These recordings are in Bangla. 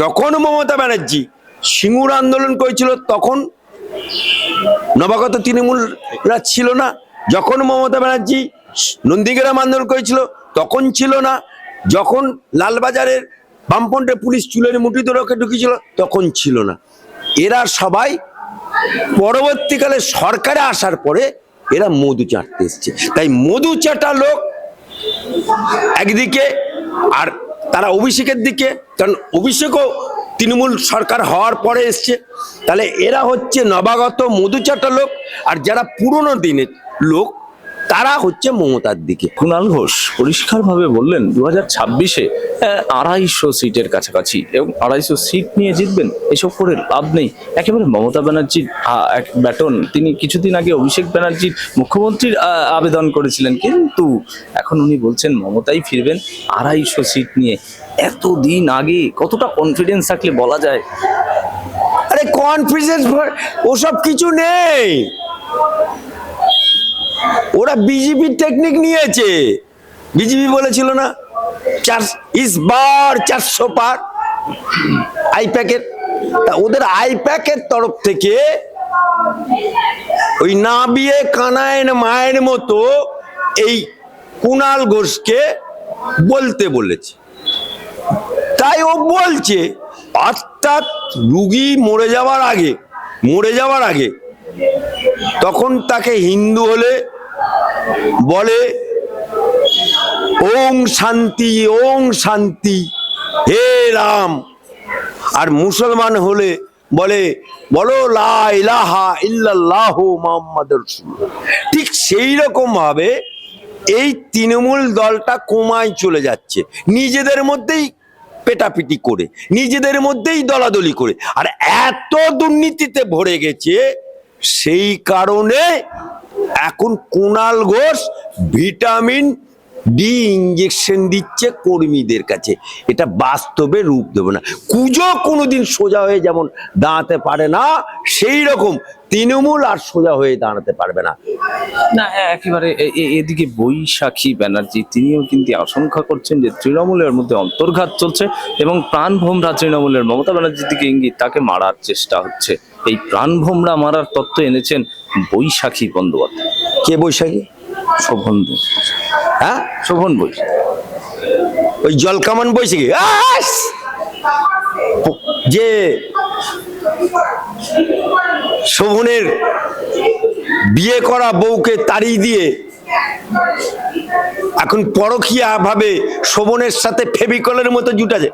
যখন মমতা ব্যানার্জি সিঙ্গুর আন্দোলন করেছিল, তখন নবাগত তৃণমূলরা ছিল না। যখন মমতা ব্যানার্জি নন্দীগ্রাম আন্দোলন করেছিল, তখন ছিল না। যখন লালবাজারের বামপন্থে পুলিশ চুলের মুঠি ধরে ঢুকিয়েছিল, তখন ছিল না। এরা সবাই পরবর্তীকালে সরকারে আসার পরে এরা মধু চাটতে এসছে। তাই মধু চাটা লোক একদিকে আর তারা অভিষেকের দিকে, কারণ অভিষেকও তৃণমূল সরকার হওয়ার পরে এসছে। তাহলে এরা হচ্ছে নবাগত মধুচাটা লোক, আর যারা পুরনো দিনের লোক তারা হচ্ছে মমতার দিকে। কুণাল ঘোষ পরিষ্কারভাবে বললেন দু হাজার ছাব্বিশে আড়াইশো সিটের কাছাকাছি এবং আড়াইশো সিট নিয়ে জিতবেন এসব করে লাভ নেই। একেবারে মমতা ব্যানার্জির এক ব্যাটন। তিনি কিছুদিন আগে অভিষেক ব্যানার্জির মুখ্যমন্ত্রীর আবেদন করেছিলেন কিন্তু এখন উনি বলছেন মমতাই ফিরবেন আড়াইশো সিট নিয়ে। এতদিন আগে কতটা কনফিডেন্স থাকলে বলা যায়? আরে কনফিডেন্স ওসব কিছু নেই। ওরা বিজেপির টেকনিক নিয়েছে। বিজেপি বলেছিল না, চার চারশো পার আইপ্যাকের তা ওদের আই আইপ্যাকের তরফ থেকে ওই না বিয়ে কানায়ন মায়ের মতো এই কুণাল ঘোষকে বলতে বলেছে। তাই ও বলছে, অর্থাৎ রুগী মরে যাওয়ার আগে, মরে যাওয়ার আগে, তখন তাকে হিন্দু হলে বলে, ওং শান্তি ওং শান্তি, হে রাম। আর মুসলমান হলে বলে, বলো, লা ইলাহা ইল্লাল্লাহু মুহাম্মাদুর রাসূলুল্লাহ। ঠিক সেই রকম ভাবে এই তৃণমূল দলটা কোমায় চলে যাচ্ছে, নিজেদের মধ্যেই পেটাপিটি করে, নিজেদের মধ্যেই দলাদলি করে। আর এত দুর্নীতিতে ভরে গেছে, সেই কারণে এখন Kunal Ghosh vitamin D injection দিচ্ছে কর্মীদের কাছে। এটা বাস্তবে রূপ দেবে না। কুজো কোনোদিন সোজা হয়ে যেমন দাঁড়াতে পারে না, সেই রকম তৃণমূল আর সোজা হয়ে দাঁড়াতে পারবে না। না একেবারে এ- এ- এদিকে বৈশাখী ব্যানার্জি, তিনিও কিন্তু আশঙ্কা করছেন যে তৃণমূলের মধ্যে অন্তর্ঘাত চলছে এবং প্রাণভোমরা তৃণমূলের মমতা ব্যানার্জির দিকে ইঙ্গিত, তাকে মারার চেষ্টা হচ্ছে। এই প্রাণভোমরা মারার তত্ত্ব এনেছেন বৈশাখী বন্দ্যোপাধ্যায়। কে বৈশাখী? শোভন হ্যাঁ? শোভন বৈশাখী। ওই জলকামান বৈশাখী! যে শোভনের বিয়ে করা বউকে তাড়িয়ে দিয়ে এখন পরখিয়া ভাবে শোভনের সাথে ফেবিকলের মতো জুটাছে!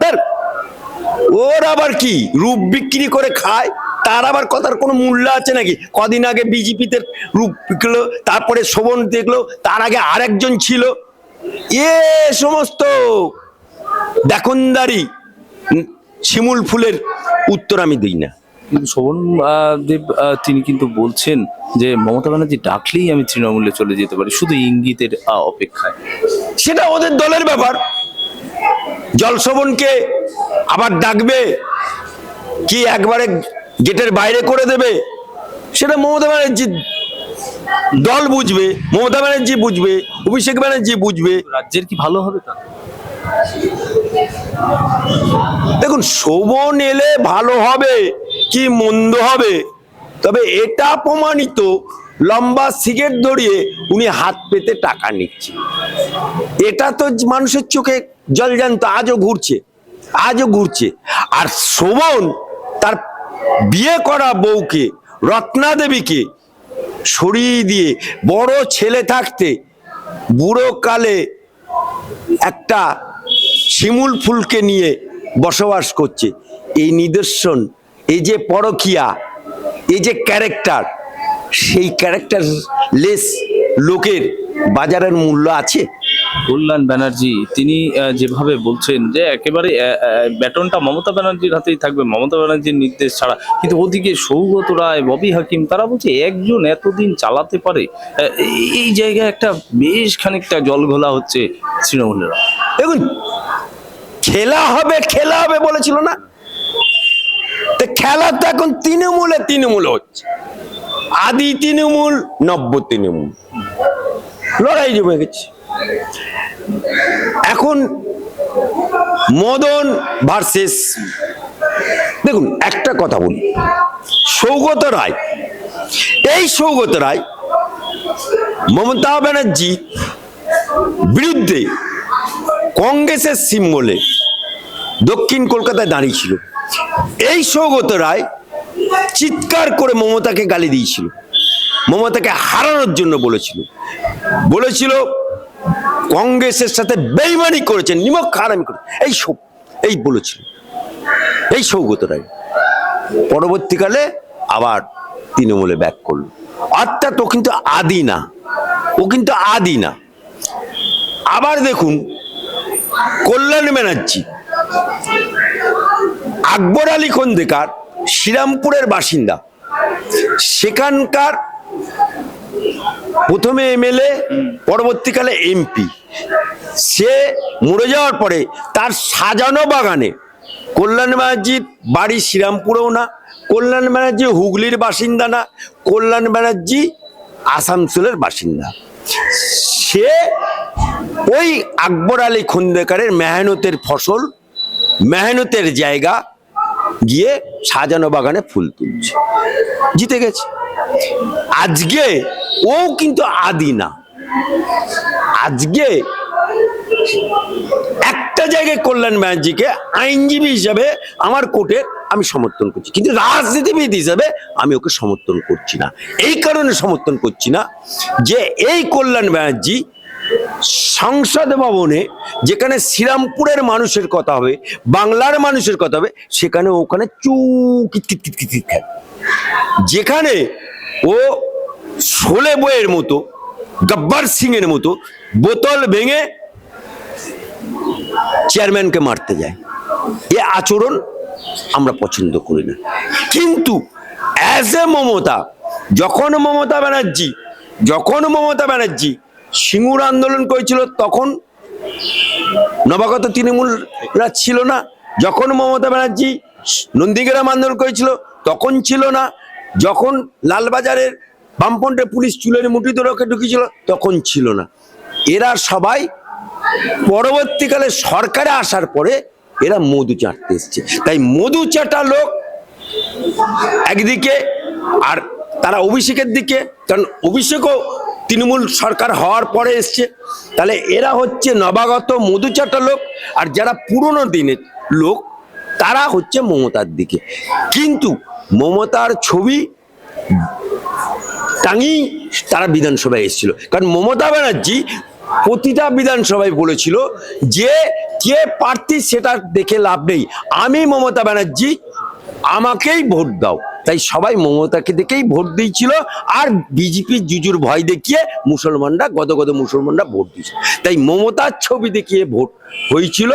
ওর আবার কি? রূপ বিক্রি করে খায়? তার আবার কথার কোনো মূল্য আছে নাকি? কদিন আগে বিজেপিতে রূপ বিকলো তারপরে শোভন দেখল তার আগে আরেকজন ছিল। এ সমস্ত দেখনদারি শিমুল ফুলের উত্তর আমি দিই না। শোভন দেব তিনি কিন্তু বলছেন যে মমতা ব্যানার্জি ডাকলেই আমি তৃণমূলে চলে যেতে পারি শুধু ইঙ্গিতের অপেক্ষায়। সেটা ওদের দলের ব্যাপার। জলশোভনকে আবার ডাকবে কি একবারে গেটের বাইরে করে দেবে। সেটা মমতা ব্যানার্জি দল বুঝবে মমতা ব্যানার্জি বুঝবে অভিষেক ব্যানার্জি বুঝবে। রাজ্যের কি ভালো হবে তা দেখুন শোভন এলে ভালো হবে কি মন্দ হবে তবে এটা প্রমাণিত লম্বা সিগারেট ধরিয়ে উনি হাত পেতে টাকা নিচ্ছে এটা তো মানুষের চোখে জল জানতো আজও ঘুরছে আজও ঘুরছে। আর শোভন তার বিয়ে করা বউকে রত্না দেবীকে সরিয়ে দিয়ে বড় ছেলে থাকতে বুড়ো কালে একটা শিমুল ফুলকে নিয়ে বসবাস করছে। এই নিদর্শন, এই যে পরকিয়া, এই যে ক্যারেক্টার, সেই ক্যারেক্টার লেস লোকের বাজারের মূল্য আছে? কল্যাণ ব্যানার্জি, তিনি যেভাবে বলছেন যে একেবারে ব্যাটনটা মমতা ব্যানার্জির হাতেই থাকবে, মমতা ব্যানার্জির নির্দেশ ছাড়া। কিন্তু ওদিকে সৌগত রায়, ববি হাকিম, তারা বলছে একজন এতদিন চালাতে পারে এই- জায়গায় একটা বেশ খানিকটা জল ঘোলা হচ্ছে তৃণমূলেরা দেখুন, খেলা হবে খেলা হবে বলেছিল না? তো খেলা তো এখন তৃণমূলে তৃণমূল হচ্ছে। আদি তৃণমূল, নব্য তৃণমূল। লড়াই জমে গেছে। এখন মদন ভার্সেস, দেখুন, একটা কথা বলি। সৌগত রায়, এই সৌগত রায় মমতা ব্যানার্জি বিরুদ্ধে কংগ্রেসের সিম্বলে দক্ষিণ কলকাতায় দাঁড়িয়েছিল। এই সৌগত রায় চিৎকার করে মমতাকে গালি দিয়েছিল। মমতাকে হারানোর জন্য বলেছিল। বলেছিল কংগ্রেসের সাথে বেইমানি করেছেন নিমক হারামি করে এই সব, এই বলেছিল এই সৌগত রায় পরবর্তীকালে আবার তৃণমূলে ব্যাক করল। অর্থাৎ ও কিন্তু আদি না। ও কিন্তু আদি না। আবার দেখুন, কল্যাণ ব্যানার্জি, আকবর আলী খন্দেকার, শ্রীরামপুরের বাসিন্দা। সেখানকার প্রথমে এমএলএ, পরবর্তীকালে এমপি। সে মরে যাওয়ার পরে তার সাজানো বাগানে কল্যাণ ব্যানার্জির বাড়ি শ্রীরামপুরেও না, কল্যাণ ব্যানার্জি হুগলির বাসিন্দা না, কল্যাণ ব্যানার্জি আসানসোলের বাসিন্দা। সে ওই আকবর আলী খন্দেকারের মেহনতের ফসল, মেহনতের জায়গা গিয়ে সাজানো বাগানে ফুল তুলছে। জিতে গেছে। আজকে ও কিন্তু আদি না। আজকে একটা জায়গায় কল্যাণ ব্যানার্জিকে আইনজীবী হিসাবে আমার কোর্টে আমি সমর্থন করছি। কিন্তু রাজনীতিবিদ হিসাবে আমি ওকে সমর্থন করছি না। এই কারণে সমর্থন করছি না যে এই কল্যাণ ব্যানার্জি সংসদ ভবনে যেখানে শ্রীরামপুরের মানুষের কথা হবে, বাংলার মানুষের কথা হবে, সেখানে ওখানে চু কিট কিট কিট কিট কিট খায় যেখানে ও শোলে বইয়ের মতো গব্বর সিং এর মতো বোতল ভেঙে চেয়ারম্যানকে মারতে যায়। এ আচরণ আমরা পছন্দ করি না। কিন্তু অ্যাজ এ মমতা, যখন মমতা ব্যানার্জি, যখন মমতা ব্যানার্জি সিঙ্গুর আন্দোলন করেছিল, তখন নবাগত তৃণমূলরা ছিল না। যখন মমতা ব্যানার্জি নন্দীগ্রাম আন্দোলন করেছিল, তখন ছিল না। যখন লালবাজারের বামপন্থে পুলিশ চুলের মুঠিতে রকে ঢুকিয়েছিল, তখন ছিল না। এরা সবাই পরবর্তীকালে সরকারে আসার পরে এরা মধু চাটতে এসছে। তাই মধু চাটা লোক একদিকে আর তারা অভিষেকের দিকে, কারণ অভিষেকও তৃণমূল সরকার হওয়ার পরে এসছে। তাহলে এরা হচ্ছে নবাগত মধুচাটা লোক, আর যারা পুরনো দিনের লোক, তারা হচ্ছে মমতার দিকে। কিন্তু মমতার ছবি টাঙি তারা বিধানসভায় এসেছিল। কারণ মমতা ব্যানার্জি প্রতিটা বিধানসভায় বলেছিল যে কে প্রার্থী সেটা দেখে লাভ নেই। আমি মমতা ব্যানার্জি, আমাকেই ভোট দাও। তাই সবাই মমতাকে দেখেই ভোট দিয়েছিল আর বিজেপি জুজুর ভয় দেখিয়ে মুসলমানরা, গদ গদ মুসলমানরা ভোট দিয়েছিল। তাই মমতার ছবি দেখিয়ে ভোট হয়েছিল।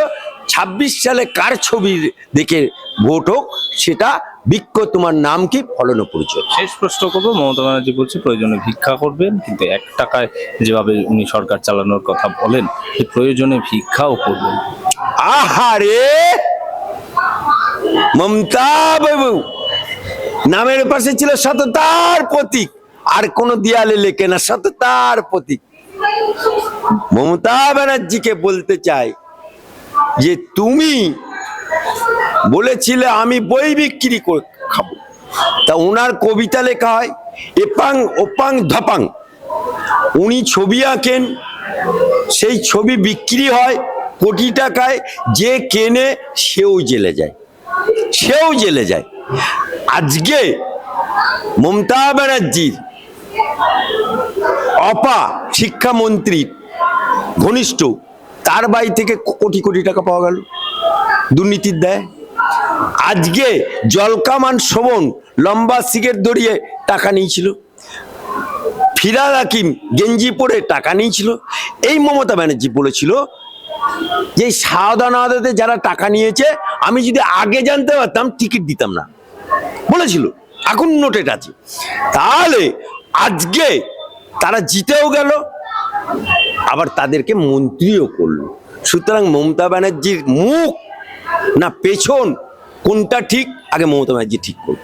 ছাব্বিশ সালে কার ছবি দেখে ভোট হোক, সেটা বৃক্ষ তোমার নাম কি? ফলন পরিচয়। শেষ প্রশ্ন করব মমতা ব্যানার্জি বলছে প্রয়োজনে ভিক্ষা করবেন কিন্তু এক টাকায় যেভাবে উনি সরকার চালানোর কথা বলেন প্রয়োজনে ভিক্ষাও করবেন। আহারে মমতা বাবু নামের পাশে ছিল সততার প্রতীক আর কোন দেয়ালে লেখে না সততার প্রতীক। মমতা ব্যানার্জিকে বলতে চাই যে তুমি বলেছিলে, আমি বই বিক্রি করে খাব। তা ওনার কবিতা লেখা হয়, এপাং ওপাং ধপাং। উনি ছবি আঁকেন, সেই ছবি বিক্রি হয় কোটি টাকায়, যে কেনে সেও জেলে যায়। সেও জেলে যায়। আজকে মমতা ব্যানার্জির অপা শিক্ষামন্ত্রীর ঘনিষ্ঠ, তার বাড়ি থেকে কোটি কোটি টাকা পাওয়া গেল। দুর্নীতির দেয়। আজকে জলকামান শোভন লম্বা সিগারেট ধরিয়ে টাকা নিয়েছিল। ফিরাদ হাকিম গেঞ্জি পরে টাকা নিয়েছিল। এই মমতা ব্যানার্জি বলেছিল যে আদাতে যারা টাকা নিয়েছে, আমি যদি আগে জানতে পারতাম, টিকিট দিতাম না। বলেছিল। এখন নোটেট আছে। তাহলে আজকে তারা জিতেও গেল, আবার তাদেরকে মন্ত্রীও করল। সুতরাং মমতা ব্যানার্জির মুখ না পেছন কোনটা ঠিক আগে মমতা ব্যানার্জি ঠিক করবে